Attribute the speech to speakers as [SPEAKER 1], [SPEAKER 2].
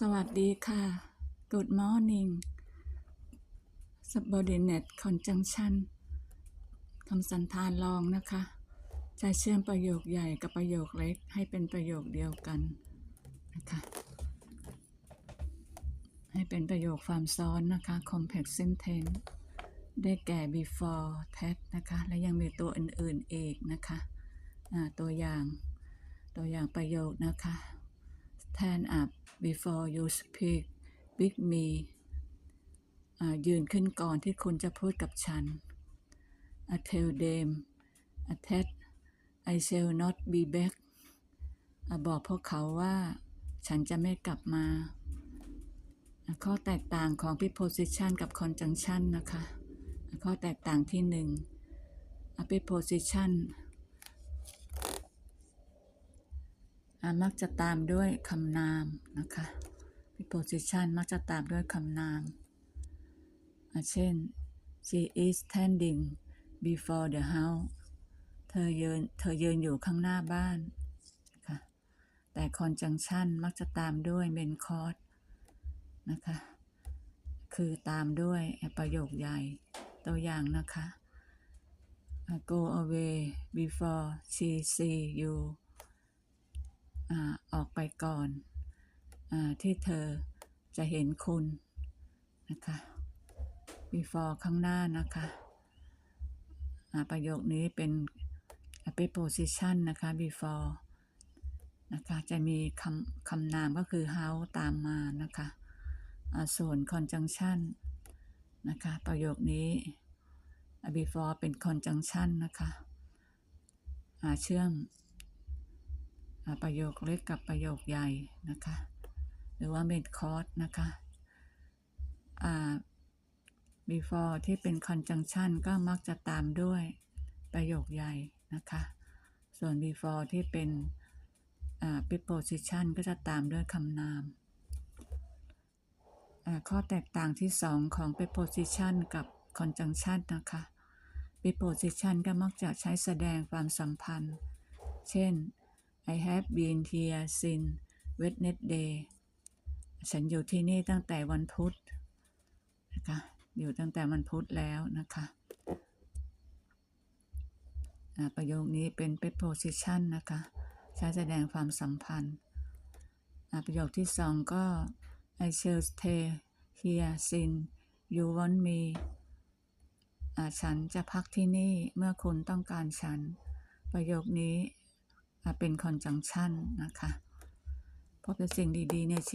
[SPEAKER 1] สวัสดีค่ะ Good morning subordinate conjunction คำสันธานรองนะคะ จะเชื่อมประโยคใหญ่กับประโยคเล็กให้เป็นประโยคเดียวกันนะคะ ให้เป็นประโยคความซ้อนนะคะ complex sentence ได้แก่ before that นะคะ และยังมีตัวอื่นๆอีกนะคะอ่าตัวอย่าง ตัวอย่างประโยคนะคะ stand up before you speak with me ยืนขึ้นก่อนที่คุณจะพูดกับฉัน I tell them that I shall not be back บอกพวกเขาว่า ฉันจะไม่กลับมา ข้อแตกต่างของ preposition กับ conjunction นะคะ ข้อแตกต่างที่หนึ่ง preposition อ่า มักจะตามด้วยคำนามนะคะ preposition มักจะตามด้วยคำนาม เช่น she is standing before the house เธอยืนเธอยืนอยู่ข้างหน้าบ้านค่ะแต่ conjunction มักจะตามด้วย main clause นะคะ คือตามด้วยประโยคใหญ่ตัวอย่างนะคะ go away before she see you อออกไปก่อนอที่เธอจะเห็นคุณนะคะ before ข้างหน้านะคะประโยคนี้เป็น preposition นะคะ before นะคะจะมีคำคำนามก็คือ how ตามมานะคะส่วน conjunction นะคะ ประโยคนี้ before เป็น conjunction นะคะเชื่อม ประโยคเล็กกับประโยคใหญ่นะคะ หรือว่า main clause นะคะอ่า before ที่เป็น conjunction ก็มักจะตามด้วยประโยคใหญ่นะคะ ส่วน before ที่เป็นอ่า preposition ก็จะตามด้วยคำนาม ข้อแตกต่างที่สองของ preposition กับ conjunction นะคะ preposition ก็มักจะใช้แสดงความสัมพันธ์ เช่น I have been here since Wednesday ฉันอยู่ที่นี่ตั้งแต่วันพุธนะคะอยู่ตั้งแต่วันพุธแล้วนะคะอ่าประโยคนี้เป็น preposition นะคะ ใช้แสดงความสัมพันธ์อ่าประโยคที่สองก็ I shall stay here since you want me อ่าฉันจะพักที่นี่เมื่อคุณต้องการฉัน ประโยคนี้ เป็นคอนจังชันนะคะเพราะเป็นสิ่งดีๆในชี